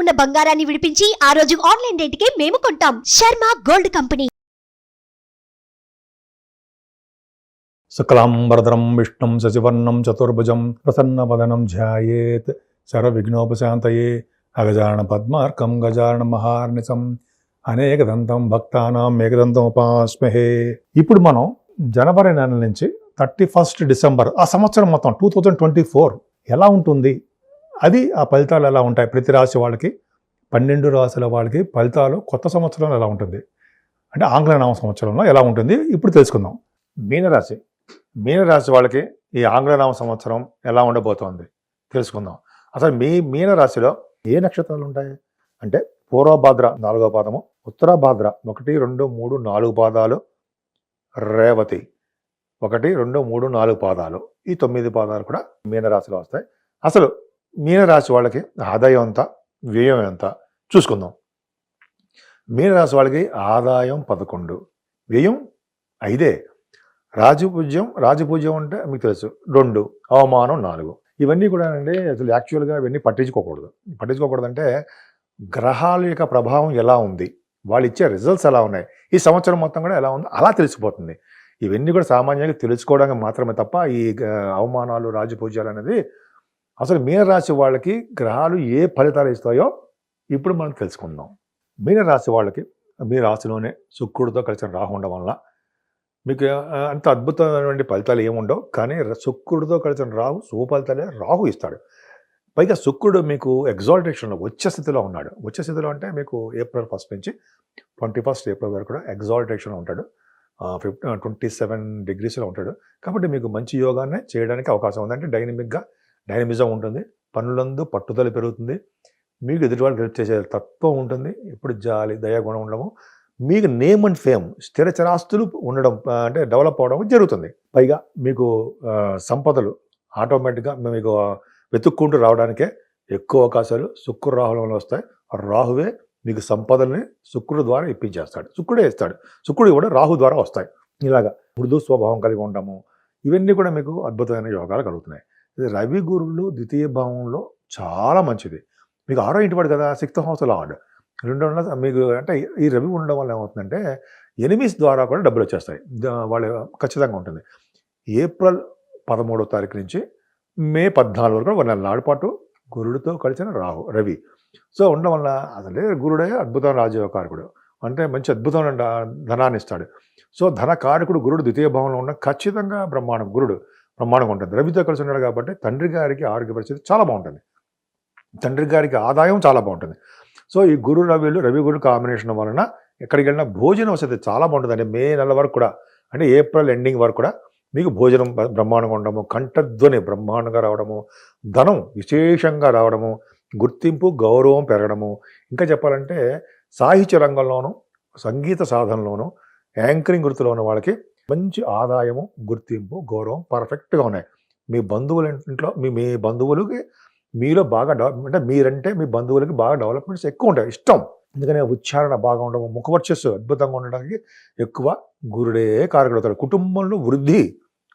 ఉన్న బంగారాన్ని విడిపించి ఆ రోజు ఆన్లైన్ రేటుకే మేము కొంటాం. Sharma gold company. శుక్లాంబరధరం విష్ణుం శశివర్ణం చతుర్భుజం ప్రసన్నవదనం ధ్యాయేత్ సర్వవిఘ్నోపశాంతయే అగజాన పద్మార్కం గజాన మహార్నిశం అనేకదంతం భక్తానాం ఏకదంతం ఉపాస్మహే ఇప్పుడు మనం జనవరి నెల నుంచి థర్టీ ఫస్ట్ డిసెంబర్ ఆ సంవత్సరం మొత్తం టూ థౌజండ్ ట్వంటీ ఫోర్ ఎలా ఉంటుంది? అది ఆ ఫలితాలు ఎలా ఉంటాయి? ప్రతి రాశి వాళ్ళకి పన్నెండు రాశుల వాళ్ళకి ఫలితాలు కొత్త సంవత్సరం ఎలా ఉంటుంది? అంటే ఆంగ్ల నామ సంవత్సరంలో ఎలా ఉంటుంది? ఇప్పుడు తెలుసుకుందాం. మీనరాశి. మీనరాశి వాళ్ళకి ఈ ఆంగ్లనామ సంవత్సరం ఎలా ఉండబోతోంది? తెలుసుకుందాం. అసలు మీ మీనరాశిలో ఏ నక్షత్రాలు ఉంటాయి? అంటే పూర్వభాద్ర నాలుగో పాదము ఉత్తరాభాద్ర ఒకటి రెండు మూడు నాలుగు పాదాలు రేవతి ఒకటి రెండు మూడు నాలుగు పాదాలు. ఈ తొమ్మిది పాదాలు కూడా మీనరాశిలో వస్తాయి. అసలు మీనరాశి వాళ్ళకి ఆదాయం ఎంత వ్యయం ఎంత? చూసుకుందాం. మీనరాశి వాళ్ళకి ఆదాయం పదకొండు వ్యయం ఐదే. రాజపూజ్యం రాజపూజ్యం అంటే మీకు తెలుసు రెండు అవమానం నాలుగు. ఇవన్నీ కూడా అండి అసలు యాక్చువల్గా ఇవన్నీ పట్టించుకోకూడదు. పట్టించుకోకూడదు అంటే గ్రహాల యొక్క ప్రభావం ఎలా ఉంది వాళ్ళు ఇచ్చే రిజల్ట్స్ ఎలా ఉన్నాయి ఈ సంవత్సరం మొత్తం కూడా ఎలా ఉంది అలా తెలిసిపోతుంది. ఇవన్నీ కూడా సామాన్యంగా తెలుసుకోవడానికి మాత్రమే తప్ప ఈ అవమానాలు రాజపూజ్యాలు అనేది అసలు మీనరాశి వాళ్ళకి గ్రహాలు ఏ ఫలితాలు ఇస్తాయో ఇప్పుడు మనం తెలుసుకుందాం. మీనరాశి వాళ్ళకి మీ రాశిలోనే శుక్రుడితో కలిసిన రాహు ఉండడం వల్ల మీకు అంత అద్భుతమైనటువంటి ఫలితాలు ఏముండవు కానీ శుక్రుడితో కలిసిన రాహు శుభఫలితాలే రాహు ఇస్తాడు. పైగా శుక్రుడు మీకు ఎగ్జాల్టేషన్లో వచ్చే స్థితిలో ఉన్నాడు. వచ్చే స్థితిలో అంటే మీకు ఏప్రిల్ ఫస్ట్ నుంచి ట్వంటీ ఫస్ట్ ఏప్రిల్ వరకు కూడా ఎగ్జాల్టేషన్లో ఉంటాడు. ఫిఫ్టీ ట్వంటీ సెవెన్ డిగ్రీస్లో ఉంటాడు. కాబట్టి మీకు మంచి యోగాన్ని చేయడానికి అవకాశం ఉందంటే డైనమిక్గా డైనమిజం ఉంటుంది పనులందు పట్టుదల పెరుగుతుంది మీకు ఎదుటివాడు వాళ్ళకి హెల్ప్ చేసే తత్వం ఉంటుంది ఎప్పుడు జాలి దయాగుణం ఉండడము మీకు నేమ్ అండ్ ఫేమ్ స్థిర చరాస్తులు ఉండడం అంటే డెవలప్ అవడం జరుగుతుంది. పైగా మీకు సంపదలు ఆటోమేటిక్గా మీకు వెతుక్కుంటూ రావడానికే ఎక్కువ అవకాశాలు శుక్ర రాహులంలో వస్తాయి. రాహువే మీకు సంపదల్ని శుక్రుడు ద్వారా ఇప్పించేస్తాడు. శుక్రుడే ఇస్తాడు. శుక్రుడు కూడా రాహు ద్వారా వస్తాయి. ఇలాగా మృదు స్వభావం కలిగి ఉండము ఇవన్నీ కూడా మీకు అద్భుతమైన యోగాలు కలుగుతున్నాయి. రవి గురువులు ద్వితీయ భావంలో చాలా మంచిది. మీకు ఆరో ఇంటి వాడు కదా సిక్స్త్ హౌస్ లార్డ్. రెండు మీకు అంటే ఈ రవి ఉండడం వల్ల ఏమవుతుందంటే ఎనిమిస్ ద్వారా కూడా డబ్బులు వచ్చేస్తాయి. వాళ్ళు ఖచ్చితంగా ఉంటుంది. ఏప్రిల్ పదమూడో తారీఖు నుంచి మే పద్నాలుగు వరకు ఒక నెల నాడు పాటు గురుడితో కలిసిన రాహు రవి. సో ఉండడం వల్ల అసలే గురుడే అద్భుతమైన రాజయోగకారకుడు అంటే మంచి అద్భుతమైన ధనాన్ని ఇస్తాడు. సో ధనకారకుడు గురుడు ద్వితీయ భావంలో ఉన్న ఖచ్చితంగా బ్రహ్మాండం గురుడు. బ్రహ్మాండంగా ఉంటుంది. రవితో కలిసి ఉన్నాడు కాబట్టి తండ్రి గారికి ఆరోగ్య పరిస్థితి చాలా బాగుంటుంది. తండ్రి గారికి ఆదాయం చాలా బాగుంటుంది. సో ఈ గురు రవిలు రవి గురు కాంబినేషన్ వలన ఎక్కడికి వెళ్ళినా భోజన వసతి చాలా బాగుంటుంది అంటే మే నెల వరకు కూడా అంటే ఏప్రిల్ ఎండింగ్ వరకు కూడా మీకు భోజనం బ్రహ్మాండంగా ఉండడము కంఠధ్వని బ్రహ్మాండంగా రావడము ధనం విశేషంగా రావడము గుర్తింపు గౌరవం పెరగడము. ఇంకా చెప్పాలంటే సాహిత్య రంగంలోనూ సంగీత సాధనలోనూ యాంకరింగ్ వృత్తిలో ఉన్న వాళ్ళకి మంచి ఆదాయము గుర్తింపు గౌరవం పర్ఫెక్ట్గా ఉన్నాయి. మీ బంధువుల ఇంట్లో మీ మీ బంధువులకి మీలో బాగా డెవలప్ అంటే మీరంటే మీ బంధువులకి బాగా డెవలప్మెంట్స్ ఎక్కువ ఉంటాయి. ఇష్టం. ఎందుకంటే ఉచ్చారణ బాగా ఉండడం ముఖవర్చస్సు అద్భుతంగా ఉండడానికి ఎక్కువ గురుడే కారకుడవుతాడు కుటుంబంలో వృద్ధి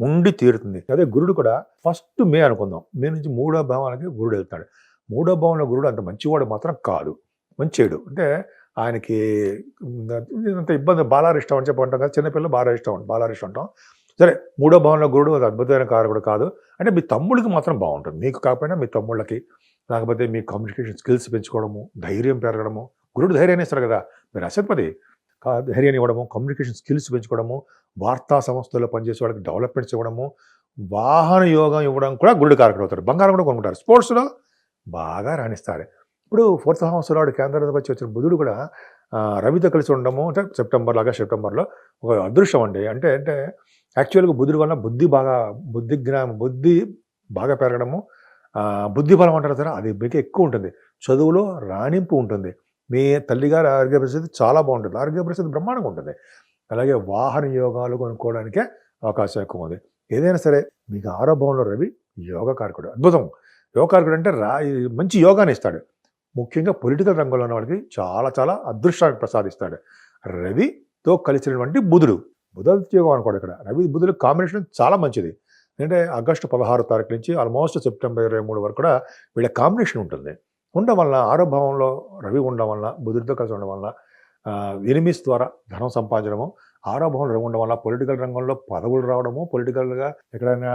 ఉండి తీరుతుంది. అదే గురుడు కూడా ఫస్ట్ మే అనుకుందాం. మే నుంచి మూడో భావానికి గురుడు వెళ్తాడు. మూడో భావంలో గురుడు అంత మంచివాడు మాత్రం కాదు. మంచివాడు అంటే ఆయనకి అంత ఇబ్బంది. బాలారిష్టం అని చెప్పి అంటాం కదా చిన్నపిల్లలు బాలారిష్టం బాలారిష్టం అంటాం. సరే మూడో భావంలో గురుడు అది అద్భుతమైన కారకుడు కాదు. అంటే మీ తమ్ముడికి మాత్రం బాగుంటుంది. మీకు కాకపోయినా మీ తమ్ముళ్ళకి లేకపోతే మీ కమ్యూనికేషన్ స్కిల్స్ పెంచుకోవడము ధైర్యం పెరగడము. గురుడు ధైర్యాన్ని ఇస్తారు కదా. మీరు అసత్పతి ధైర్యాన్ని ఇవ్వడము కమ్యూనికేషన్ స్కిల్స్ పెంచుకోవడము వార్తా సంస్థల్లో పనిచేసే వాళ్ళకి డెవలప్మెంట్స్ ఇవ్వడము వాహన యోగం ఇవ్వడం కూడా గురుడు కారకుడు అవుతారు బంగారం కూడా కొనుక్కుంటారు. స్పోర్ట్స్లో బాగా రాణిస్తారు. ఇప్పుడు ఫోర్త్ హౌస్లో రాడు కేంద్రం వచ్చి వచ్చిన బుధుడు కూడా రవితో కలిసి ఉండడము అంటే సెప్టెంబర్ లాగా సెప్టెంబర్లో ఒక అదృష్టం అండి. అంటే అంటే యాక్చువల్గా బుధుడి వల్ల బుద్ధి బాగా బుద్ధి జ్ఞానం బుద్ధి బాగా పెరగడము బుద్ధి బలం అంటారు కదా అది మీకు ఎక్కువ ఉంటుంది. చదువులో రాణింపు ఉంటుంది. మీ తల్లిగారి ఆరోగ్య పరిస్థితి చాలా బాగుంటుంది. ఆరోగ్య పరిస్థితి బ్రహ్మాండంగా ఉంటుంది. అలాగే వాహన యోగాలు కొనుక్కోవడానికే అవకాశం ఎక్కువ ఉంది. ఏదైనా సరే మీకు ఆరోభవంలో రవి యోగ యోగకారకుడు అద్భుతం. యోగ యోగకారకుడు అంటే రా మంచి యోగాన్ని ఇస్తాడు. ముఖ్యంగా పొలిటికల్ రంగంలో ఉన్న వాళ్ళకి చాలా చాలా అదృష్టాన్ని ప్రసాదిస్తాడు. రవితో కలిసినటువంటి బుధుడు. బుధ యోగం అనుకోడు ఇక్కడ. రవి బుధుడు కాంబినేషన్ చాలా మంచిది. అంటే ఆగస్టు పదహారు తారీఖు నుంచి ఆల్మోస్ట్ సెప్టెంబర్ ఇరవై మూడు వరకు కూడా వీళ్ళ కాంబినేషన్ ఉంటుంది. ఉండడం వల్ల ఆరోభావంలో రవి ఉండడం వల్ల బుధుడితో కలిసి ఉండడం వల్ల ఎనిమిస్ ద్వారా ధనం సంపాదించడము. ఆరో రవి ఉండడం వల్ల పొలిటికల్ రంగంలో పదవులు రావడము. పొలిటికల్గా ఎక్కడైనా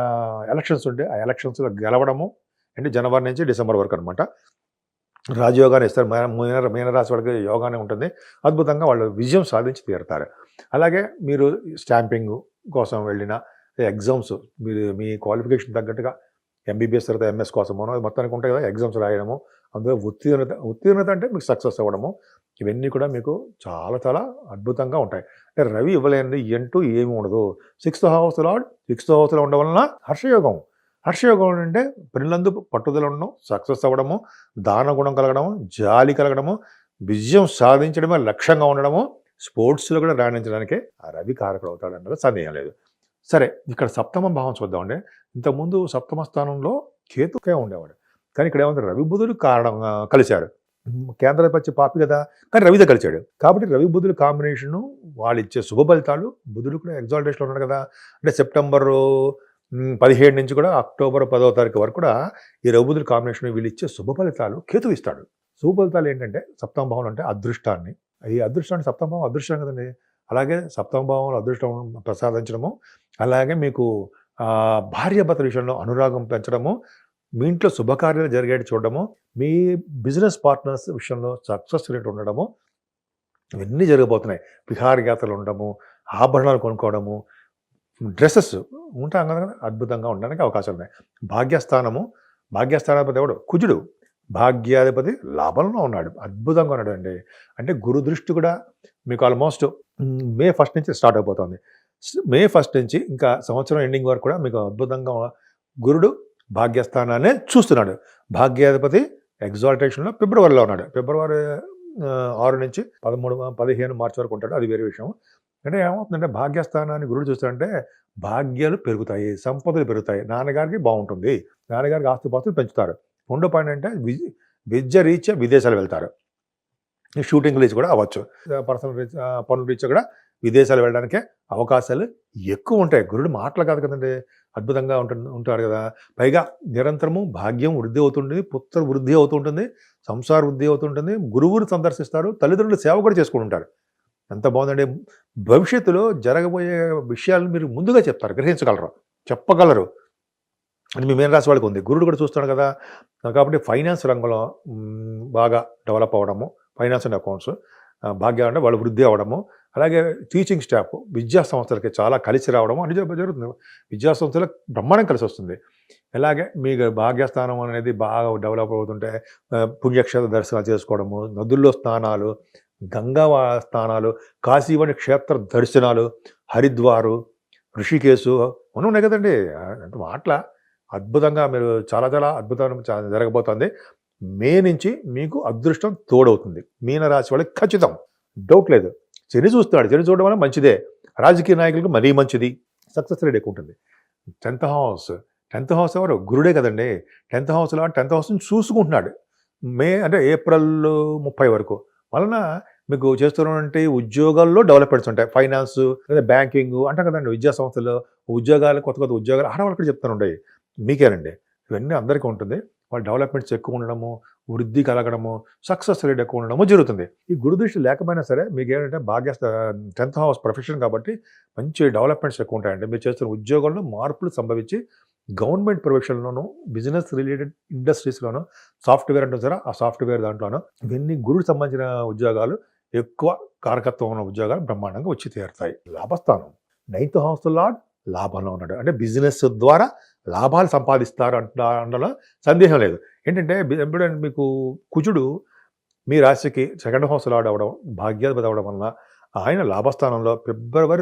ఎలక్షన్స్ ఉంటే ఆ ఎలక్షన్స్లో గెలవడము. అంటే జనవరి నుంచి డిసెంబర్ వరకు అనమాట రాజయోగాన్ని ఇస్తారు. మీన- మీన మీనరాశి వాళ్ళకి యోగానే ఉంటుంది. అద్భుతంగా వాళ్ళు విజయం సాధించి తీరుతారు. అలాగే మీరు స్టాంపింగ్ కోసం వెళ్ళిన ఎగ్జామ్స్ మీరు మీ క్వాలిఫికేషన్ తగ్గట్టుగా ఎంబీబీఎస్ తర్వాత ఎంఎస్ కోసమో మొత్తానికి ఉంటాయి కదా ఎగ్జామ్స్ రాయడము అందులో ఉత్తీర్ణత ఉత్తీర్ణత అంటే మీకు సక్సెస్ అవ్వడము ఇవన్నీ కూడా మీకు చాలా చాలా అద్భుతంగా ఉంటాయి. అంటే రవి ఇవ్వలేనిది ఎంటూ ఏమి ఉండదు. సిక్స్త్ హౌస్ లాడ్ సిక్స్త్ హౌస్లో ఉండడం వలన హర్షయోగం. హర్షయోగం అంటే పనులందు పట్టుదల ఉండడం సక్సెస్ అవ్వడము దాన గుణం కలగడము జాలి కలగడము విజయం సాధించడమే లక్ష్యంగా ఉండడము స్పోర్ట్స్లో కూడా రాణించడానికే ఆ రవి కారకుడు అవుతాడన్నది సందేహం లేదు. సరే ఇక్కడ సప్తమ భావం చూద్దామంటే ఇంతకుముందు సప్తమ స్థానంలో కేతుకే ఉండేవాడు. కానీ ఇక్కడ ఏమంటే రవి బుధుడు కారణం కలిశాడు. కేంద్ర కేంద్రపచ్చి పాపి కదా కానీ రవితో కలిశాడు. కాబట్టి రవి బుధుడు కాంబినేషను వాళ్ళు ఇచ్చే శుభ ఫలితాలు బుధుడు కూడా ఎగ్జాల్టేషన్లో ఉన్నాడు కదా. అంటే సెప్టెంబరు పదిహేడు నుంచి కూడా అక్టోబర్ పదో తారీఖు వరకు కూడా ఈ రవి కాంబినేషన్ వీళ్ళు ఇచ్చే శుభ ఫలితాలు కేతు ఇస్తాడు. శుభ ఫలితాలు ఏంటంటే సప్తమ భావం అంటే అదృష్టాన్ని. ఈ అదృష్టాన్ని సప్తమ భావం అదృష్టం కదండి. అలాగే సప్తమ భావంలో అదృష్టం ప్రసాదించడము అలాగే మీకు ఆ, భార్యాభర్తల విషయంలో అనురాగం పెంచడము మీ ఇంట్లో శుభకార్యాలు జరిగేటి చూడడము మీ బిజినెస్ పార్ట్నర్స్ విషయంలో సక్సెస్ రేట్ ఉండడము ఇవన్నీ జరగబోతున్నాయి. విహారయాత్రలు ఉండడము ఆభరణాలు కొనుక్కోవడము డ్రెస్సెస్ ఉంటాం కదా అద్భుతంగా ఉండడానికి అవకాశాలు ఉన్నాయి. భాగ్యస్థానము భాగ్యస్థానాధిపతి ఎవడు? కుజుడు. భాగ్యాధిపతి లాభంలో ఉన్నాడు. అద్భుతంగా ఉన్నాడు అండి. అంటే గురు దృష్టి కూడా మీకు ఆల్మోస్ట్ మే ఫస్ట్ నుంచి స్టార్ట్ అయిపోతుంది. మే ఫస్ట్ నుంచి ఇంకా సంవత్సరం ఎండింగ్ వరకు కూడా మీకు అద్భుతంగా గురుడు భాగ్యస్థానాన్ని చూస్తున్నాడు. భాగ్యాధిపతి ఎగ్జాల్టేషన్లో ఫిబ్రవరిలో ఉన్నాడు. ఫిబ్రవరి ఆరు నుంచి పదమూడు పదిహేను మార్చి వరకు ఉంటాడు. అది వేరే విషయం. అంటే ఏమవుతుందంటే భాగ్యస్థానాన్ని గురుడు చూస్తాడంటే భాగ్యాలు పెరుగుతాయి సంపదలు పెరుగుతాయి. నాన్నగారికి బాగుంటుంది. నాన్నగారికి ఆస్తిపాస్తులు పెంచుతారు. రెండో పాయింట్ అంటే విజ్ విద్య రీత్యా విదేశాలు వెళ్తారు. షూటింగ్ రీచ్ కూడా అవ్వచ్చు. పర్సనల్ రీచ్ పనుల రీత్యా కూడా విదేశాలు వెళ్ళడానికే అవకాశాలు ఎక్కువ ఉంటాయి. గురుడు మాటలు కాదు కదండి. అద్భుతంగా ఉంటుంది ఉంటాడు కదా. పైగా నిరంతరము భాగ్యం వృద్ధి అవుతుంటుంది పుత్ర వృద్ధి అవుతుంటుంది సంసార వృద్ధి అవుతుంటుంది గురువుని సందర్శిస్తారు తల్లిదండ్రులు సేవ కూడా చేసుకుంటుంటారు ఎంత బాగుందండి భవిష్యత్తులో జరగబోయే విషయాలను మీరు ముందుగా చెప్తారు గ్రహించగలరు చెప్పగలరు. అని మీ మేన రాశి వాళ్ళకి ఉంది. గురుడు కూడా చూస్తాడు కదా. కాబట్టి ఫైనాన్స్ రంగంలో బాగా డెవలప్ అవ్వడము ఫైనాన్స్ అండ్ అకౌంట్స్ భాగ్యం అంటే వాళ్ళు వృద్ధి అవ్వడము అలాగే టీచింగ్ స్టాఫ్ విద్యా సంస్థలకి చాలా కలిసి రావడము అని జరుగుతుంది. విద్యా సంస్థలకు బ్రహ్మాండం కలిసి వస్తుంది. ఎలాగే మీకు భాగ్యస్థానం అనేది బాగా డెవలప్ అవుతుంటే పుణ్యక్షేత్ర దర్శనాలు చేసుకోవడము నదుల్లో స్నానాలు గంగా స్థానాలు స్నానాలు కాశీవని క్షేత్ర దర్శనాలు హరిద్వారు ఋషికేశు మనం ఉన్నాయి కదండి. అంటే మాటల అద్భుతంగా మీరు చాలా చాలా అద్భుతం జరగబోతుంది జరగబోతోంది. మే నుంచి మీకు అదృష్టం తోడవుతుంది. మీనరాశి వాళ్ళకి ఖచ్చితం. డౌట్ లేదు. శని చూస్తాడు శని చూడడం వల్ల మంచిదే. రాజకీయ నాయకులకు మరీ మంచిది. సక్సెస్ రేట్ ఎక్కువ ఉంటుంది. Tenth house. టెన్త్ హౌస్ ఎవరు? గురుడే కదండి. టెన్త్ హౌస్లో టెన్త్ హౌస్ని చూసుకుంటున్నాడు. మే అంటే ఏప్రిల్ ముప్పై వరకు. వలన మీకు చేస్తున్నటువంటి ఉద్యోగాల్లో డెవలప్మెంట్స్ ఉంటాయి. ఫైనాన్స్ లేదా బ్యాంకింగ్ అంటాం కదండి. విద్యా సంస్థలు ఉద్యోగాలు కొత్త కొత్త ఉద్యోగాలు ఆడవాళ్ళు కూడా చెప్తాను ఉంటాయి మీకేనండి. ఇవన్నీ అందరికీ ఉంటుంది. వాళ్ళ డెవలప్మెంట్స్ ఎక్కువ ఉండడము వృద్ధి కలగడము సక్సెస్ రేట్ ఎక్కువ ఉండడము జరుగుతుంది. ఈ గురుదృష్టి లేకపోయినా సరే మీకు ఏంటంటే భాగ్య టెన్త్ హౌస్ ప్రొఫెషన్ కాబట్టి మంచి డెవలప్మెంట్స్ ఎక్కువ ఉంటాయండి. మీరు చేస్తున్న ఉద్యోగంలో మార్పులు సంభవించి గవర్నమెంట్ ప్రొఫెషన్లోనూ బిజినెస్ రిలేటెడ్ ఇండస్ట్రీస్లోనూ సాఫ్ట్వేర్ అంటుంది సరే ఆ సాఫ్ట్వేర్ దాంట్లోనూ ఇవన్నీ గురుడు సంబంధించిన ఉద్యోగాలు ఎక్కువ కారకత్వం ఉన్న ఉద్యోగాలు బ్రహ్మాండంగా వచ్చి తీరుతాయి. లాభస్థానం. నైన్త్ హౌస్ లాడ్ లాభంలో ఉన్నాడు. అంటే బిజినెస్ ద్వారా లాభాలు సంపాదిస్తారు అంట అనడంలో సందేహం లేదు. ఏంటంటే బి- ఎప్పుడంటే మీకు కుజుడు మీ రాశికి సెకండ్ హౌస్ లాడ్ అవ్వడం భాగ్యాధిపతి అవ్వడం వలన ఆయన లాభస్థానంలో ఫిబ్రవరి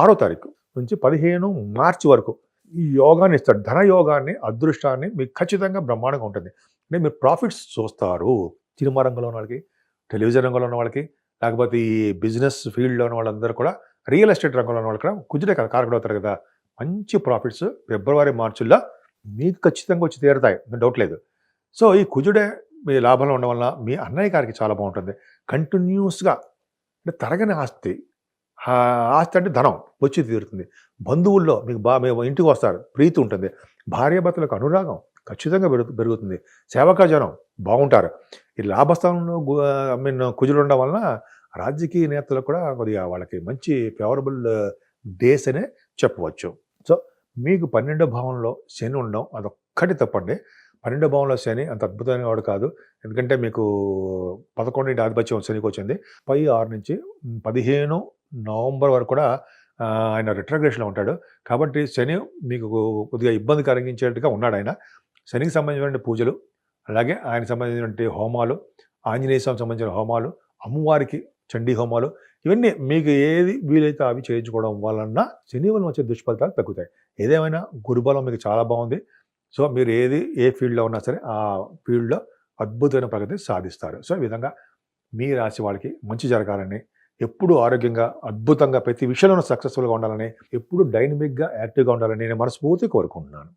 ఆరో తారీఖు నుంచి పదిహేను మార్చి వరకు ఈ యోగాన్ని ఇస్తాడు ధన యోగాన్ని అదృష్టాన్ని మీకు ఖచ్చితంగా బ్రహ్మాండంగా ఉంటుంది. అంటే మీరు ప్రాఫిట్స్ చూస్తారు. సినిమా రంగంలో ఉన్న వాళ్ళకి టెలివిజన్ రంగంలో ఉన్న వాళ్ళకి లేకపోతే ఈ బిజినెస్ ఫీల్డ్లో ఉన్న వాళ్ళందరూ కూడా రియల్ ఎస్టేట్ రంగంలో ఉన్న వాళ్ళు కూడా కుదిరే కదా కారకుడు అవుతారు కదా. మంచి ప్రాఫిట్స్ ఫిబ్రవరి మార్చిల్లో మీకు ఖచ్చితంగా వచ్చి తీరుతాయి. డౌట్ లేదు. సో ఈ కుజుడే మీ లాభంలో ఉండడం వల్ల మీ అన్నయ్య గారికి చాలా బాగుంటుంది. కంటిన్యూస్గా అంటే తరగని ఆస్తి. ఆస్తి అంటే ధనం వచ్చి తీరుతుంది. బంధువుల్లో మీకు బా మేము ఇంటికి వస్తారు ప్రీతి ఉంటుంది. భార్యాభర్తలకు అనురాగం ఖచ్చితంగా పెరుగు పెరుగుతుంది. సేవకాజనం బాగుంటారు. ఈ లాభస్థానంలో ఐ మీన్ కుజులు ఉండడం వలన రాజకీయ నేతలకు కూడా కొద్దిగా వాళ్ళకి మంచి ఫేవరబుల్ డేస్ అనే చెప్పవచ్చు. సో మీకు పన్నెండో భావంలో శని ఉండడం అదొక్కటి తప్పండి. పన్నెండో భావంలో శని అంత అద్భుతమైన వాడు కాదు. ఎందుకంటే మీకు పదకొండు ఆధిపత్యం శనికి వచ్చింది. పై ఆరు నుంచి పదిహేను నవంబర్ వరకు కూడా ఆయన రిట్రగ్రేషన్లో ఉంటాడు. కాబట్టి శని మీకు కొద్దిగా ఇబ్బంది కలిగించేట్టుగా ఉన్నాడు ఆయన. శనికి సంబంధించిన పూజలు అలాగే ఆయనకు సంబంధించినటువంటి హోమాలు ఆంజనేయ స్వామికి సంబంధించిన హోమాలు అమ్మవారికి చండీ హోమాలు ఇవన్నీ మీకు ఏది వీలైతే అవి చేయించుకోవడం వలన శని వలన వచ్చే దుష్ఫలితాలు తగ్గుతాయి. ఏదేమైనా గురుబలం మీకు చాలా బాగుంది. సో మీరు ఏది ఏ ఫీల్డ్లో ఉన్నా సరే ఆ ఫీల్డ్లో అద్భుతమైన ప్రగతి సాధిస్తారు. సో ఈ విధంగా మీ రాశి వాళ్ళకి మంచి జరగాలని ఎప్పుడు ఆరోగ్యంగా అద్భుతంగా ప్రతి విషయంలోనూ సక్సెస్ఫుల్గా ఉండాలని ఎప్పుడు డైనమిక్గా యాక్టివ్గా ఉండాలని నేను మనస్ఫూర్తి కోరుకుంటున్నాను.